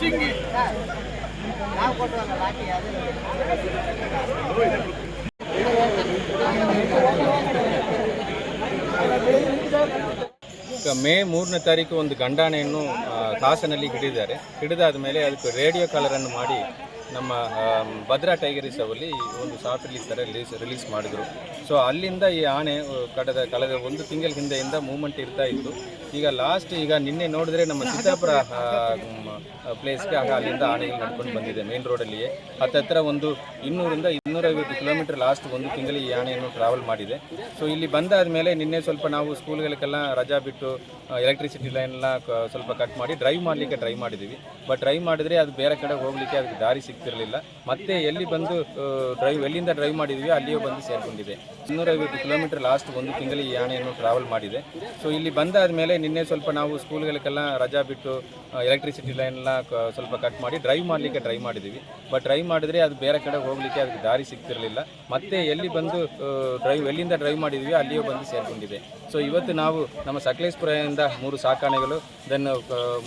ಚಿಂಗಿ ನಾವು ಕೊಟ್ಟವಲ್ಲ ಬಾಕಿ ಅದು ಮೇ ಮೂರನೇ ತಾರೀಕು ಒಂದು ಗಂಡಾಣೆಯನ್ನು ಕಾಸಿನಲ್ಲಿ ಹಿಡಿದಿದ್ದಾರೆ ಹಿಡಿದಾದ ಮೇಲೆ ಅದಕ್ಕೆ ರೇಡಿಯೋ ಕಾಲರನ್ನು ಮಾಡಿ ನಮ್ಮ ಭದ್ರಾ ಟೈಗರ್ ರಿಸರ್ವಲ್ಲಿ ಒಂದು ಸಾಫ್ಟ್ ರಿಲೀಸ್ ಥರ ರಿಲೀಸ್ ರಿಲೀಸ್ ಮಾಡಿದರು. ಸೊ ಅಲ್ಲಿಂದ ಈ ಆನೆ ಕಡದ ಕಳೆದ ಒಂದು ತಿಂಗಳ ಹಿಂದೆಯಿಂದ ಮೂವ್ಮೆಂಟ್ ಇರ್ತಾ ಇತ್ತು. ಈಗ ಲಾಸ್ಟ್ ಈಗ ನಿನ್ನೆ ನೋಡಿದ್ರೆ ನಮ್ಮ ಸಿದ್ದಾಪುರ ಪ್ಲೇಸ್ಗೆ ಆಗ ಅಲ್ಲಿಂದ ಆನೆಗಳು ನಡ್ಕೊಂಡು ಬಂದಿದೆ ಮೇನ್ ರೋಡಲ್ಲಿಯೇ ಹತ್ತತ್ರ ಒಂದು ಇನ್ನೂರಿಂದ ಇನ್ನೂರೈವತ್ತು ಕಿಲೋಮೀಟರ್ ಲಾಸ್ಟ್ ಒಂದು ತಿಂಗಳು ಈ ಆನೆಯನ್ನು ಟ್ರಾವೆಲ್ ಮಾಡಿದೆ. ಸೊ ಇಲ್ಲಿ ಬಂದಾದ ಮೇಲೆ ನಿನ್ನೆ ಸ್ವಲ್ಪ ನಾವು ಸ್ಕೂಲ್ಗಳಿಗೆಲ್ಲ ರಜಾ ಬಿಟ್ಟು ಎಲೆಕ್ಟ್ರಿಸಿಟಿ ಲೈನ್ ಎಲ್ಲ ಸ್ವಲ್ಪ ಕಟ್ ಮಾಡಿ ಡ್ರೈವ್ ಮಾಡಲಿಕ್ಕೆ ಟ್ರೈ ಮಾಡಿದ್ದೀವಿ. ಬಟ್ ಡ್ರೈವ್ ಮಾಡಿದ್ರೆ ಅದು ಬೇರೆ ಕಡೆ ಹೋಗ್ಲಿಕ್ಕೆ ಅದಕ್ಕೆ ದಾರಿ ಸಿಗ್ತಿರಲಿಲ್ಲ ಮತ್ತೆ ಎಲ್ಲಿ ಬಂದು ಡ್ರೈವ್ ಎಲ್ಲಿಂದ ಡ್ರೈವ್ ಮಾಡಿದ್ವಿ, ಅಲ್ಲಿಯೂ ಬಂದು ಸೇರಿಕೊಂಡಿದೆ. ಇನ್ನೂರೈವತ್ತು ಕಿಲೋಮೀಟರ್ ಲಾಸ್ಟ್ ಒಂದು ತಿಂಗಳು ಈ ಆನೆಯನ್ನು ಟ್ರಾವೆಲ್ ಮಾಡಿದೆ. ಸೊ ಇಲ್ಲಿ ಬಂದಾದ ಮೇಲೆ ನಿನ್ನೆ ಸ್ವಲ್ಪ ನಾವು ಸ್ಕೂಲ್ಗಳಿಗೆಲ್ಲ ರಜಾ ಬಿಟ್ಟು ಎಲೆಕ್ಟ್ರಿಸಿಟಿ ಲೈನ್ ಎಲ್ಲ ಸ್ವಲ್ಪ ಕಟ್ ಮಾಡಿ ಡ್ರೈವ್ ಮಾಡಲಿಕ್ಕೆ ಟ್ರೈ ಮಾಡಿದ್ದೀವಿ. ಬಟ್ ಡ್ರೈವ್ ಮಾಡಿದ್ರೆ ಅದು ಬೇರೆ ಕಡೆ ಹೋಗಲಿಕ್ಕೆ ಅದಕ್ಕೆ ದಾರಿ ಸಿಗ್ತಿರಲಿಲ್ಲ. ಮತ್ತೆ ಎಲ್ಲಿ ಬಂದು ಡ್ರೈವ್ ಎಲ್ಲಿಂದ ಡ್ರೈವ್ ಮಾಡಿದ್ವಿ, ಅಲ್ಲಿಯೂ ಬಂದು ಸೇರಿಕೊಂಡಿದೆ. ಸೊ ಇವತ್ತು ನಾವು ನಮ್ಮ ಸಕಲೇಶ್ಪುರದಿಂದ ಮೂರು ಸಾಕಾಣೆಗಳು ದೆನ್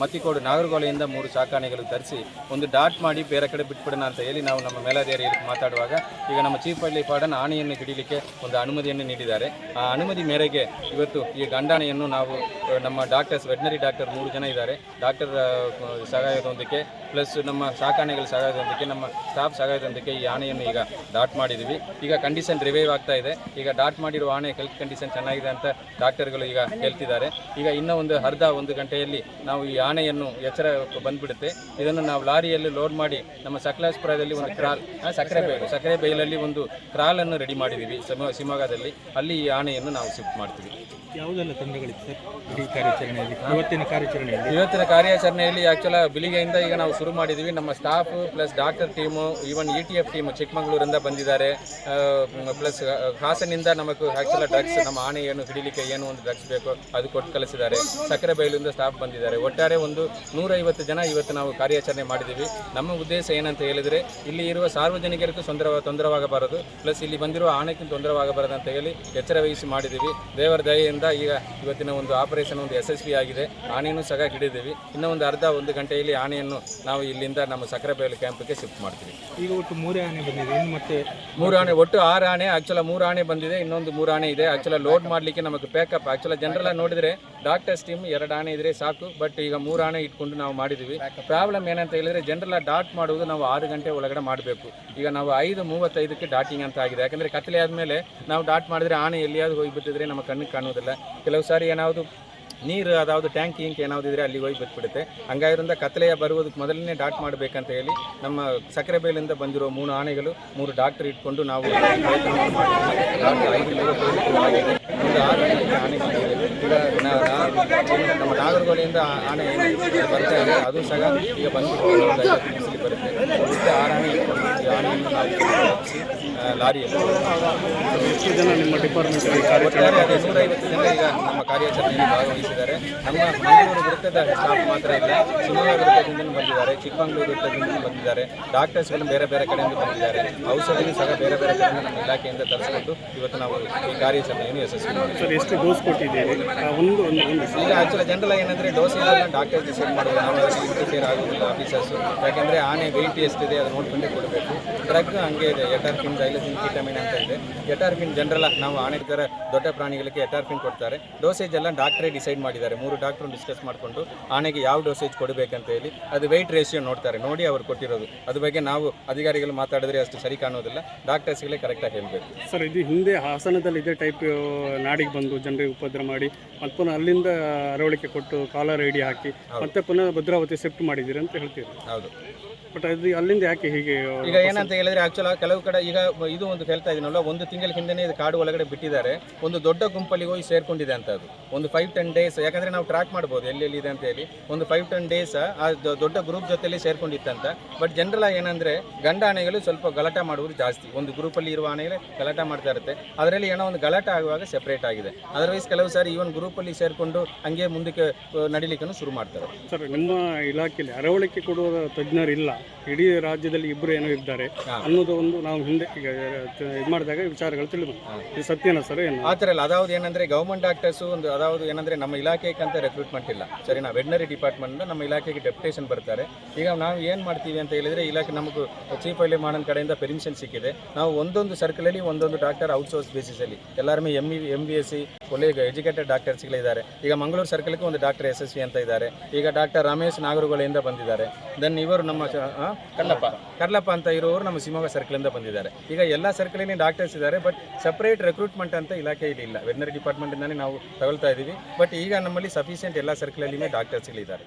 ಮತ್ತಿಕೋಡು ನಾಗರಗೋಳೆಯಿಂದ ಮೂರು ಸಾಕಾಣೆಗಳು ತರಿಸಿ ಒಂದು ಡಾಟ್ ಮಾಡಿ ಬೇರೆ ಕಡೆ ಬಿಟ್ಬಿಡೋಣ ಅಂತ ಹೇಳಿ ನಾವು ನಮ್ಮ ಮೇಲಾಧಿಕಾರಿ ಮಾತಾಡುವಾಗ ಈಗ ನಮ್ಮ ಚೀಫ್ ಹಳ್ಳಿ ಪಾಡನ್ ಆನೆಯನ್ನು ಹಿಡಿಯಲಿಕ್ಕೆ ಒಂದು ಅನುಮತಿಯನ್ನು ನೀಡಿದ್ದಾರೆ. ಆ ಅನುಮತಿ ಮೇರೆಗೆ ಇವತ್ತು ಈ ಗಂಡಾಣೆಯನ್ನು ನಾವು ನಮ್ಮ ಡಾಕ್ಟರ್ಸ್ ವೆಟನರಿ ಡಾಕ್ಟರ್ ಮೂರು ಜನ ಇದ್ದಾರೆ. ಡಾಕ್ಟರ್ ಸಹಾಯದೊಂದಿಗೆ ಪ್ಲಸ್ ನಮ್ಮ ಸಾಕಾಣೆಗಳ ಸಹಾಯದೊಂದಿಗೆ, ನಮ್ಮ ಸ್ಟಾಫ್ ಸಹಾಯದೊಂದಿಗೆ ಈ ಆನೆಯನ್ನು ಈಗ ಡಾಟ್ ಮಾಡಿದ್ದೀವಿ. ಈಗ ಕಂಡೀಷನ್ ರಿವೈವ್ ಆಗ್ತಾ ಇದೆ. ಈಗ ಡಾಟ್ ಮಾಡಿರುವ ಆನೆ ಹೆಲ್ತ್ ಕಂಡೀಷನ್ ಚೆನ್ನಾಗಿದೆ ಅಂತ ಡಾಕ್ಟರ್ಗಳು ಈಗ ಹೇಳ್ತಿದ್ದಾರೆ. ಈಗ ಇನ್ನೂ ಒಂದು ಅರ್ಧ ಒಂದು ಗಂಟೆಯಲ್ಲಿ ನಾವು ಈ ಆನೆಯನ್ನು ಎಚ್ಚರ ಬಂದ್ಬಿಡುತ್ತೆ. ಇದನ್ನು ನಾವು ಲಾರಿಯಲ್ಲಿ ಲೋಡ್ ಮಾಡಿ ನಮ್ಮ ಸಕಲೇಶ್ಪುರದಲ್ಲಿ ಒಂದು ಕ್ರಾಲ್ ಸಕ್ಕರೆ ಬೈಲು ಸಕ್ಕರೆ ಬೈಲಲ್ಲಿ ಒಂದು ಕ್ರಾಲನ್ನು ರೆಡಿ ಮಾಡಿದ್ದೀವಿ ಶಿವಮೊಗ್ಗ ಶಿವಮೊಗ್ಗದಲ್ಲಿ ಅಲ್ಲಿ ಈ ಆನೆಯನ್ನು ನಾವು ಶಿಫ್ಟ್ ಮಾಡ್ತೀವಿ. ಯಾವುದೆಲ್ಲ ಸರ್? ಇಡೀ ಕಾರ್ಯಾಚರಣೆಯಲ್ಲಿ, ಇವತ್ತಿನ ಕಾರ್ಯಾಚರಣೆಯಲ್ಲಿ? ಇವತ್ತಿನ ಕಾರ್ಯಾಚರಣೆಯಲ್ಲಿ ಆ್ಯಕ್ಚುಲ ಬೆಳಿಗ್ಗೆಯಿಂದ ಈಗ ನಾವು ಶುರು ಮಾಡಿದ್ದೀವಿ ನಮ್ಮ staff plus doctor team even E T F team ಚಿಕ್ಕಮಗಳೂರಿಂದ ಬಂದಿದ್ದಾರೆ. ಪ್ಲಸ್ ಹಾಸನಿಂದ ನಮಗೆ ಆ್ಯಕ್ಚುಲ ಡ್ರಗ್ಸ್ ನಮ್ಮ ಆನೆ ಏನು ಹಿಡಿಲಿಕ್ಕೆ ಏನು ಒಂದು ಡ್ರಗ್ಸ್ ಬೇಕೋ, ಅದು ಕೊಟ್ಟು ಕಳಿಸಿದ್ದಾರೆ. ಸಕ್ಕರೆ ಬೈಲಿಂದ ಸ್ಟಾಫ್ ಬಂದಿದ್ದಾರೆ. ಒಟ್ಟಾರೆ ಒಂದು ನೂರೈವತ್ತು ಜನ ಇವತ್ತು ನಾವು ಕಾರ್ಯಾಚರಣೆ ಮಾಡಿದ್ದೀವಿ ನಮ್ಮ ಉದ್ದೇಶ ಏನಂತ ಹೇಳಿದರೆ, ಇಲ್ಲಿ ಇರುವ ಸಾರ್ವಜನಿಕರಿಗೂ ತೊಂದರೆ ತೊಂದರವಾಗಬಾರದು. ಪ್ಲಸ್ ಇಲ್ಲಿ ಬಂದಿರುವ ಆನೆಗಿಂತ ತೊಂದರವಾಗಬಾರದು ಅಂತ ಹೇಳಿ ಎಚ್ಚರ ವಹಿಸಿ ಮಾಡಿದ್ದೀವಿ ದೇವರ ದಯೆಯಿಂದ ಈಗ ಇವತ್ತಿನ ಒಂದು ಆಪರೇಷನ್ ಒಂದು ಯಶಸ್ವಿ ಆಗಿದೆ. ಆನೆಯನ್ನು ಸಹ ಹಿಡಿದೀವಿ ಇನ್ನೂ ಒಂದು ಅರ್ಧ ಒಂದು ಗಂಟೆಯಲ್ಲಿ ಆನೆಯನ್ನು ನಾವು ಇಲ್ಲಿಂದ ನಮ್ಮ ಸಕ್ಕರೆ ಬಯಲು ಕ್ಯಾಂಪ್ಗೆ ಶಿಫ್ಟ್ ಮಾಡ್ತೀವಿ. ಈಗ ಒಟ್ಟು ಮೂರೇ ಆನೆ ಬಂದಿದೆ. ಇನ್ನು ಮತ್ತೆ ಮೂರು ಆನೆ ಒಟ್ಟು ಆರು ಆನೆ ಆ್ಯಕ್ಚುಲ ಮೂರು ಆನೆ ಬಂದಿದೆ. ಇನ್ನೊಂದು ಮೂರು ಆನೆ ಇದೆ. ಆ್ಯಕ್ಚುಲ ಲೋಡ್ ಮಾಡಲಿಕ್ಕೆ ನಮಗೆ ಪ್ಯಾಕಪ್ ಆ್ಯಕ್ಚುಲ ಜನರಲ್ಲ ನೋಡಿದರೆ ಡಾಕ್ಟರ್ಸ್ ಟೀಮ್ ಎರಡು ಆನೆ ಇದ್ರೆ ಸಾಕು. ಬಟ್ ಈಗ ಮೂರು ಆನೆ ಇಟ್ಕೊಂಡು ನಾವು ಮಾಡಿದ್ದೀವಿ. ಪ್ರಾಬ್ಲಮ್ ಏನಂತ ಹೇಳಿದ್ರೆ ಜನರಲ್ಲ ಡಾಟ್ ಮಾಡುವುದು ನಾವು ಆರು ಗಂಟೆ ಒಳಗಡೆ ಮಾಡಬೇಕು. ಈಗ ನಾವು ಐದು ಮೂವತ್ತೈದಕ್ಕೆ ಡಾಟಿಂಗ್ ಅಂತ ಆಗಿದೆ. ಯಾಕಂದ್ರೆ ಕತ್ತಲೆ ಆದಮೇಲೆ ನಾವು ಡಾಟ್ ಮಾಡಿದ್ರೆ ಆನೆ ಎಲ್ಲಿಯಾದ್ರೂ ಹೋಗಿಬಿಟ್ಟಿದ್ರೆ ನಮ್ಮ ಕಣ್ಣಿಗೆ ಕಾಣುವುದಿಲ್ಲ ಕೆಲವು ಸಾರಿ ಏನಾವುದು ನೀರು ಅದಾವುದು ಟ್ಯಾಂಕ್ ಇಂಕ್ ಏನಾದ್ರು ಇದ್ರೆ ಅಲ್ಲಿಗೆ ಹೋಗಿ ಬಿಟ್ಬಿಡುತ್ತೆ. ಹಂಗಾಗಿರಿಂದ ಕತ್ತಲೆಯ ಬರುವುದಕ್ಕೆ ಮೊದಲನೇ ಡಾಟ್ ಮಾಡಬೇಕಂತ ಹೇಳಿ ನಮ್ಮ ಸಕ್ಕರೆ ಬೇಲಿಂದ ಬಂದಿರೋ ಮೂರು ಆನೆಗಳು, ಮೂರು ಡಾಕ್ಟರ್ ಇಟ್ಕೊಂಡು ನಾವು ನಮ್ಮ ನಾಗರಗೋಲೆಯಿಂದ ಆನೆ ಬರ್ತಾ ಇದೆ. ಅದು ಸಹ ಈಗ ಬಂದು ಬರುತ್ತೆ ಆ, ಲಾರಿಯಲ್ಲಿ ಎಷ್ಟು ಜನ ನಿಮ್ಮ ಡಿಪಾರ್ಟ್ಮೆಂಟ್ ಅದೇ ನೂರೈವತ್ತು ಜನ ಈಗ ನಮ್ಮ ಕಾರ್ಯಾಚರಣೆಯಲ್ಲಿ ಭಾಗವಹಿಸಿದ್ದಾರೆ ನಮ್ಮ ಮಂಗಳೂರು ವೃತ್ತದ ಸ್ಟಾಫ್ ಮಾತ್ರ ಇಲ್ಲ ಶಿವಮೊಗ್ಗ ವೃತ್ತದಿಂದ ಬಂದಿದ್ದಾರೆ ಚಿಕ್ಕಮಗಳೂರು ವೃತ್ತದಿಂದ ಬಂದಿದ್ದಾರೆ ಡಾಕ್ಟರ್ಸ್ಗಳು ಬೇರೆ ಬೇರೆ ಕಡೆಯಿಂದ ಬಂದಿದ್ದಾರೆ. ಔಷಧಿನೂ ಸಹ ಬೇರೆ ಬೇರೆ ಕಡೆಯಿಂದ ನಮ್ಮ ಇಲಾಖೆಯಿಂದ ತರಿಸ್ಕೊಂಡು ಇವತ್ತು ನಾವು ಈ ಕಾರ್ಯಾಚರಣೆಯನ್ನು ಯಶಸ್ವಿ ಮಾಡಿದ್ದೀವಿ ಎಷ್ಟು ಡೋಸ್ ಕೊಟ್ಟಿದ್ದೀರಿ ಈಗ ಆಕ್ಚುಲಿ ಜನರಲ್ ಏನಂದ್ರೆ ಇಲ್ಲ ಡಾಕ್ಟರ್ಸ್ ಡಿಸೈಡ್ ಮಾಡೋದು ನಾವು ಇಂಟರ್ಫಿಯರ್ ಆಗೋದಿಲ್ಲ ಆಫೀಸರ್ಸು ಯಾಕಂದ್ರೆ ಆನೆ ವೆಯ್ಟ್ ಎಷ್ಟಿದೆ ಅದು ನೋಡ್ಕೊಂಡೇ ಕೊಡಬೇಕು. ಡ್ರಗ್ ಹಂಗೆ ಇದೆ ಎಟಾರ್ಫಿನ್ ಡೈಲಸಿನ್ ವಿಟಮಿನ್ ಅಂತ ಇದೆ. ಎಟಾರ್ಫಿನ್ ಜನರಲ್ ನಾವು ಆನೆ ಥರ ದೊಡ್ಡ ಪ್ರಾಣಿಗಳಿಗೆ ಎಟಾರ್ಫಿನ್ ಕೊಡ್ತಾರೆ. ಡೋಸೇಜ್ ಎಲ್ಲ ಡಾಕ್ಟ್ರೇ ಡಿಸೈಡ್ ಮಾಡಿದ್ದಾರೆ. ಮೂರು ಡಾಕ್ಟ್ರು ಡಿಸ್ಕಸ್ ಮಾಡಿಕೊಂಡು ಆನೆಗೆ ಯಾವ ಡೋಸೇಜ್ ಕೊಡಬೇಕಂತ ಹೇಳಿ ಅದು ವೆಯ್ಟ್ ರೇಷಿಯೋ ನೋಡ್ತಾರೆ. ನೋಡಿ ಅವ್ರು ಕೊಟ್ಟಿರೋದು. ಅದ್ರ ಬಗ್ಗೆ ನಾವು ಅಧಿಕಾರಿಗಳು ಮಾತಾಡಿದ್ರೆ ಅಷ್ಟು ಸರಿ ಕಾಣೋದಿಲ್ಲ ಡಾಕ್ಟರ್ಸ್ಗಳೇ ಕರೆಕ್ಟಾಗಿ ಹೇಳಬೇಕು. ಸರ್ ಇದು ಹಿಂದೆ ಹಾಸನದಲ್ಲಿ ಇದೇ ಟೈಪ್ ನಾಡಿಗೆ ಬಂದು ಜನರಿಗೆ ಉಪದ್ರ ಮಾಡಿ ಮತ್ತೆ ಪುನಃ ಅಲ್ಲಿಂದ ಅರವಳಿಕೆ ಕೊಟ್ಟು ಕಾಲರ್ ಐಡಿ ಹಾಕಿ ಮತ್ತೆ ಪುನಃ ಭದ್ರಾವತಿ ಶಿಫ್ಟ್ ಮಾಡಿದ್ದೀರಿ ಅಂತ ಹೇಳ್ತೀರಿ. ಹೌದು. ಬಟ್ ಅದು ಅಲ್ಲಿಂದ ಯಾಕೆ ಹೀಗೆ ಈಗ ಏನಂತ ಹೇಳಿದ್ರೆ ಆಕ್ಚುಲ್ ಕೆಲವು ಕಡೆ ಈಗ ಇದು ಒಂದು ಹೇಳ್ತಾ ಇದೀನಲ್ಲ ಒಂದು ತಿಂಗಳ ಹಿಂದೆನೇ ಇದು ಕಾಡು ಒಳಗಡೆ ಬಿಟ್ಟಿದ್ದಾರೆ. ಒಂದು ದೊಡ್ಡ ಗುಂಪಲ್ಲಿ ಹೋಗಿ ಸೇರ್ಕೊಂಡಿದೆ ಅಂತ ಅದು. ಒಂದು ಫೈವ್ ಟೆನ್ ಡೇಸ್ ಯಾಕಂದ್ರೆ ನಾವು ಟ್ರ್ಯಾಕ್ ಮಾಡ್ಬೋದು ಎಲ್ಲೆಲ್ಲಿ ಇದೆ ಅಂತ ಹೇಳಿ. ಒಂದು ಫೈವ್ ಟೆನ್ ಡೇಸ್ ಆ ದೊಡ್ಡ ಗ್ರೂಪ್ ಜೊತೆಲಿ ಸೇರ್ಕೊಂಡಿತ್ತಂತ. ಬಟ್ ಜನರಲ್ ಏನಂದ್ರೆ ಗಂಡ ಆನೆಗಳು ಸ್ವಲ್ಪ ಗಲಾಟೆ ಮಾಡುವುದು ಜಾಸ್ತಿ. ಒಂದು ಗ್ರೂಪಲ್ಲಿ ಇರುವ ಆನೆಗಳೇ ಗಲಾಟೆ ಮಾಡ್ತಾ ಇರುತ್ತೆ. ಅದರಲ್ಲಿ ಏನೋ ಒಂದು ಗಲಾಟೆ ಆಗುವಾಗ ಸೆಪರೇಟ್ ಆಗಿದೆ. ಅದರ್ವೈಸ್ ಕೆಲವು ಸಾರಿ ಈವನ್ ಗ್ರೂಪಲ್ಲಿ ಸೇರಿಕೊಂಡು ಹಂಗೆ ಮುಂದಕ್ಕೆ ನಡಿಲಿಕ್ಕೂ ಶುರು ಮಾಡ್ತಾರೆ. ಸರ್ ನಿಮ್ಮ ಇಲಾಖೆಯಲ್ಲಿ ಅರವಳಿಕೆ ಕೊಡುವ ತಜ್ಞರಿಲ್ಲ. ಇಡೀ ರಾಜ್ಯದಲ್ಲಿ ಇಬ್ಬರು ಏನೋ ಇದ್ದಾರೆ. ಅನ್ನೋದು ಒಂದು ನಾವು ಹಿಂದೆ ಈಗ ಇದು ಮಾಡಿದಾಗ ವಿಚಾರಗಳು ತಿಳಿದು ಇದು ಸತ್ಯನಾ ಸರ್ ಏನು? ಆ ಥರ ಇಲ್ಲ. ಅದಾವುದು ಏನಂದ್ರೆ ಗೌರ್ಮೆಂಟ್ ಡಾಕ್ಟರ್ಸ್ ಒಂದು ಅದಾವುದು ಏನಂದ್ರೆ ನಮ್ಮ ಇಲಾಖೆಗಂತ ರೆಕ್ರೂಟ್ಮೆಂಟ್ ಇಲ್ಲ. ನಾವು ವೆಟನರಿ ಡಿಪಾರ್ಟ್ಮೆಂಟ್ ನಮ್ಮ ಇಲಾಖೆಗೆ ಡೆಪ್ಯುಟೇಷನ್ ಬರ್ತಾರೆ. ಈಗ ನಾವು ಏನು ಮಾಡ್ತೀವಿ ಅಂತ ಹೇಳಿದ್ರೆ ಇಲಾಖೆ ನಮಗೆ ಚೀಫ್ ಅಲ್ಲಿ ಮಾಡನ್ ಕಡೆಯಿಂದ ಪರ್ಮಿಷನ್ ಸಿಕ್ಕಿದೆ. ನಾವು ಒಂದೊಂದು ಸರ್ಕಲಲ್ಲಿ ಒಂದೊಂದು ಡಾಕ್ಟರ್ ಔಟ್ಸೋರ್ಸ್ ಬೇಸಿಸಲ್ಲಿ ಎಲ್ಲರೂ M E M B S C ಒಳ್ಳೆ ಎಜುಕೇಟೆಡ್ ಡಾಕ್ಟರ್ಸ್ಗಳಿದ್ದಾರೆ ಈಗ ಮಂಗಳೂರು ಸರ್ಕಲ್ಗೆ ಒಂದು ಡಾಕ್ಟರ್ ಎಸ್ ಎಸ್ ವಿ ಅಂತ ಇದ್ದಾರೆ ಈಗ ಡಾಕ್ಟರ್ ರಮೇಶ್ ನಾಗರಗೊಳೆಯಿಂದ ಬಂದಿದ್ದಾರೆ ದೆನ್ ಇವರು ನಮ್ಮ ಕಲ್ಲಪ್ಪ ಕರ್ಲಪ್ಪ ಅಂತ ಇರೋರು ನಮ್ಮ ಶಿವಮೊಗ್ಗ ಸರ್ಕಲಿಂದ ಬಂದಿದ್ದಾರೆ ಈಗ ಎಲ್ಲ ಸರ್ಕಲಿನ ಡಾಕ್ಟರ್ಸ್ ಇದ್ದಾರೆ ಬಟ್ ಸಪ್ರೇಟ್ ರೆಕ್ರೂಟ್ಮೆಂಟ್ ಅಂತ ಇಲಾಖೆ ಇಲ್ಲಿ ಇಲ್ಲ ವೆಟನರಿ ಡಿಪಾರ್ಟ್ಮೆಂಟಿಂದಲೇ ನಾವು ತಗೊಳ್ತಾ ಇದ್ದೀವಿ ಬಟ್ ಈಗ ನಮ್ಮಲ್ಲಿ ಸಫಿಷಿಯೆಂಟ್ ಎಲ್ಲ ಸರ್ಕಲಲ್ಲಿನೇ ಡಾಕ್ಟರ್ಸ್ಗಳಿದ್ದಾರೆ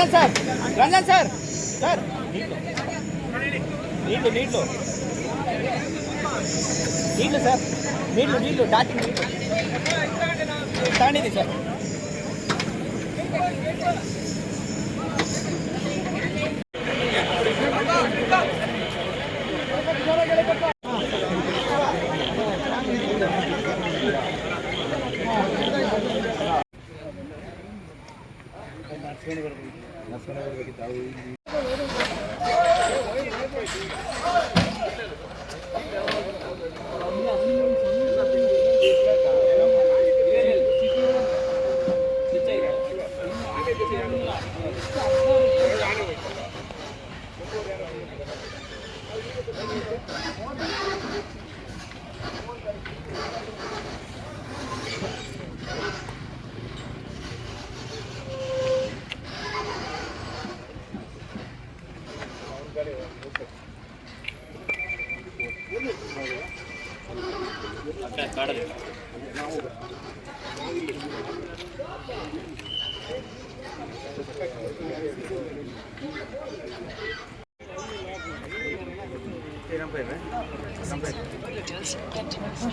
Ranjan sir Ranjan sir sir. నీళ్ళు నీళ్ళు నీళ్ళు సార్. నీళ్ళు నీళ్ళు డాక్టర్ నీళ్ళు తాండిది సార్. Gracias.